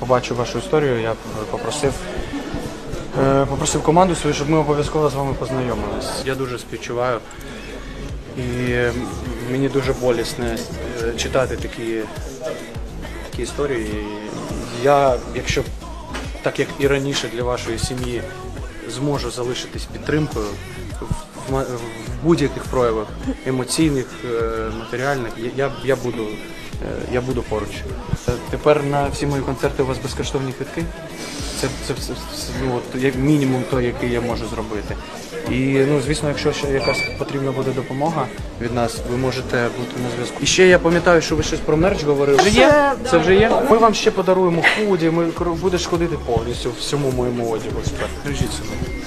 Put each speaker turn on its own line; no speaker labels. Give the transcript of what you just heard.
побачив вашу історію, я б попросив, е, попросив команду свою, щоб ми обов'язково з вами познайомились. Я дуже співчуваю. І е, мені дуже болісно е, читати такі, такі історії. Я, якщо так як і раніше для вашої сім'ї, зможу залишитись підтримкою в, в будь-яких проявах емоційних, е, матеріальних, я, я буду. Е, Я буду поруч. Е, Тепер на всі мої концерти у вас безкоштовні квитки. Це, це, це, це ну, от, як мінімум той, який я можу зробити. І ну, звісно, якщо ще якась потрібна буде допомога від нас, ви можете бути на зв'язку. І ще я пам'ятаю, що ви щось про мерч говорили. Вже є? Це вже є? Ми вам ще подаруємо худі, ми будеш ходити повністю в всьому моєму одягу. Скажіть собі.